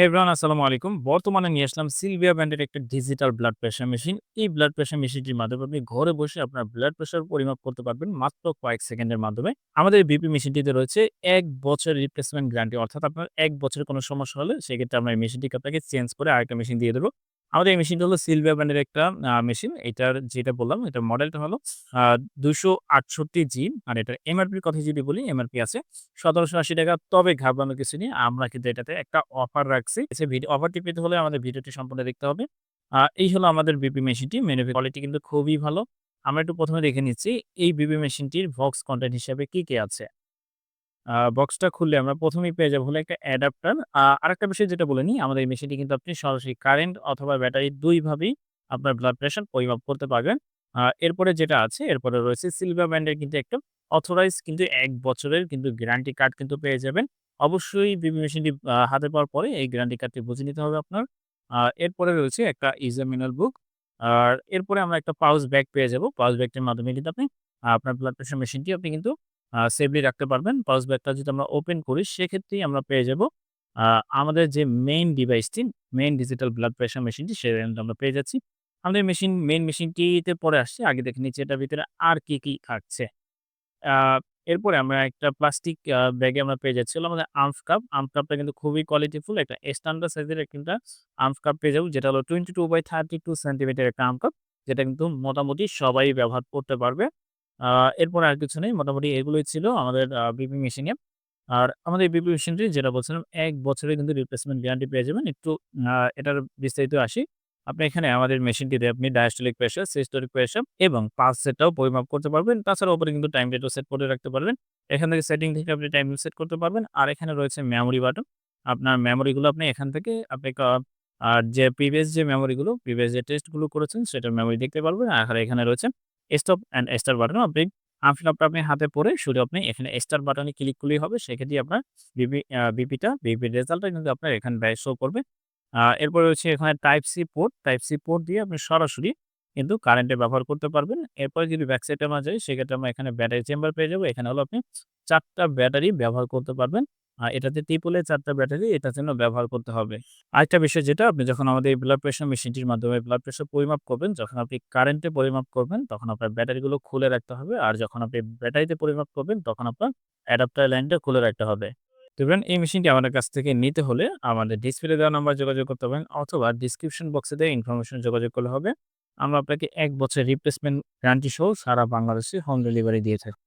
হে everyone আসসালামু আলাইকুম। বর্তমানে নিয়ে আসলাম সিলভিয়া ব্যান্ডের একটা ডিজিটাল ব্লাড প্রেশার মেশিন। এই ব্লাড প্রেশার মেশিনটির মাধ্যমে আপনি ঘরে বসে আপনার ব্লাড প্রেশার পরিমাপ করতে পারবেন মাত্র কয়েক সেকেন্ডের মাধ্যমে। আমাদের বিপি মেশিনটিতে রয়েছে এক বছর রিপ্লেসমেন্ট গ্যারান্টি অর্থাৎ আপনার এক বছরের কোনো সমস্যা হলে সেক্ষেত্রে আমরা এই মেশিনটিকে আপনাকে চেঞ্জ করে আরেকটা মেশিন দিয়ে দেব। আমাদের এই মেশিনটা হলো সিলভিয়া ব্র্যান্ডের একটা মেশিন। এটার যেটা বললাম এটার মডেলটা হলো আ ২৬৮জি আর এটার এমআরপির কথা যদি বলি এমআরপি আছে ৳১৭৮০ তবে ঘাবড়ানোর কিছু নেই। আমরা কিন্তু এটাতে একটা অফার রাখছি। সে ভিডি অফারটি পেতে হলে আমাদের ভিডিওটি সম্পূর্ণ দেখতে হবে। এই হলো আমাদের বিপি মেশিনটি। মেনু কোয়ালিটি কিন্তু খুবই ভালো। আমরা একটু প্রথমে দেখে নিচ্ছি এই বিপি মেশিনটির বক্স কন্টেন্ট হিসেবে কি, কি আছে। বক্সটা খুললে আমরা প্রথমেই পেয়ে যাব হলো একটা অ্যাডাপ্টার। আরেকটা বিষয় যেটা বলে নিই, আমাদের এই মেশিনটি কিন্তু আপনি সরাসরি কারেন্ট অথবা ব্যাটারি ২ ভাবেই আপনার ব্লাড প্রেশার পরিমাপ করতে পারবেন। এরপরে যেটা আছে, এরপরে রয়েছে সিলভার ব্র্যান্ডের কিন্তু একটা অথরাইজড কিন্তু এক বছরের কিন্তু গ্যারান্টি কার্ড কিন্তু পেয়ে যাবেন। অবশ্যই বিপি মেশিনটি হাতে পাওয়ার পরে এই গ্যারান্টি কার্ডটি বুঝে নিতে হবে আপনার। এরপরে রয়েছে একটা ইউজার ম্যানুয়াল বুক। আর এরপরে আমরা একটা পাউচ ব্যাগ পেয়ে যাব। পাউচ ব্যাগটির মাধ্যমে কিন্তু আপনি আপনার ব্লাড প্রেশার মেশিনটি আপনি কিন্তু আ সেফলি রাখতে পারবেন। পাউচ ব্যাগটা যদি আমরা ওপেন করি সেক্ষেত্রেই আমরা পেয়ে যাব আমাদের যে মেইন ডিভাইসটি, মেইন ডিজিটাল ব্লাড প্রেশার মেশিনটি কিন্তু আমরা পেয়ে যাচ্ছি। আমাদের মেশিন মেইন মেশিনটিতে পরে আসছে আগে দেখে নিচ্ছি এটার ভিতরে আর কি, কি থাকছে। এরপরে আমরা একটা প্লাস্টিক ব্যাগে আমরা পেয়ে যাচ্ছি আমাদের আর্মস কাপ। আর্মস কাপটা কিন্তু খুবই কোয়ালিটিফুল একটা স্ট্যান্ডার্ড সাইজের একটা আর্মস কাপ পেয়ে যাব যেটা হলো 22/32 সেন্টিমিটার একটা আর্ম কাপ। যেটা কিন্তু মোটামুটি সবাই ব্যবহার করতে পারবে। এরপরে আর কিছু নেই। মোটামুটি এগুলোই ছিল আমাদের বিপি মেশিনে। আর আমাদের বিপি মেশিনটি যেটা বলছিলাম এক বছরে কিন্তু রিপ্লেসমেন্ট গ্যারান্টি পেয়ে যাবেন। একটু এটার বিস্তারিত আসি। আপনি এখানে আমাদের মেশিনটিতে আপনি ডায়াস্টলিক প্রেশার, সিস্টোলিক প্রেশার এবং পালস রেটটাও পরিমাপ করতে পারবেন। তাছাড়া ওপরে কিন্তু টাইম রেটও সেট করে রাখতে পারবেন। এখান থেকে সেটিং থেকে আপনি টাইম সেট করতে পারবেন। আর এখানে রয়েছে মেমোরি বাটন। আপনার মেমোরিগুলো আপনি এখান থেকে আপনি আর যে প্রিভিয়াস যে মেমোরিগুলো, প্রিভিয়াস যে টেস্টগুলো করেছেন সেটার মেমোরি দেখতে পারবেন। আর এখানে রয়েছে স্টপ অ্যান্ড স্টার বাটন। আপনি কাপটা আপনি হাতে পরে শুধু আপনি এখানে স্টার বাটনে ক্লিক করলেই হবে। সেক্ষেত্রে আপনার বিপি বিপিটা, বিপির রেজাল্টটা কিন্তু আপনার এখানে ব্যয় শো করবে। এরপরে হচ্ছে এখানে type C port. Type C port দিয়ে আপনি সরাসরি কিন্তু কারেন্টে ব্যবহার করতে পারবেন। এরপরে যদি ব্যাক সাইডে আমরা যাই সেক্ষেত্রে আমরা এখানে ব্যাটারি চেম্বার পেয়ে যাব। এখানে হলো আপনি চারটা ব্যাটারি ব্যবহার করতে পারবেন। আ এটাতে ট্রিপল এ ৪ টা ব্যাটারি এটার জন্য ব্যবহার করতে হবে। আরেকটা বিষয় যেটা আপনি যখন আমাদের এই ব্লাড প্রেশার মেশিনটির মাধ্যমে ব্লাড প্রেশার পরিমাপ করবেন, যখন আপনি কারেন্টে পরিমাপ করবেন তখন আপনার ব্যাটারিগুলো খুলে রাখতে হবে। আর যখন আপনি ব্যাটারিতে পরিমাপ করবেন তখন আপনার অ্যাডাপ্টার লাইনটা খুলে রাখতে হবে। ফ্রেন্ড এই মেশিনটি আমাদের কাছ থেকে নিতে হলে আমাদের ডিসপ্লে দেওয়া নাম্বার যোগাযোগ করতে পারেন অথবা ডিসক্রিপশন বক্সে দেওয়া ইনফরমেশন যোগাযোগ করলে হবে। আমরা আপনাকে এক বছরের রিপ্লেসমেন্ট গ্যারান্টি সহ সারা বাংলাদেশে হোম ডেলিভারি দিয়ে থাকি।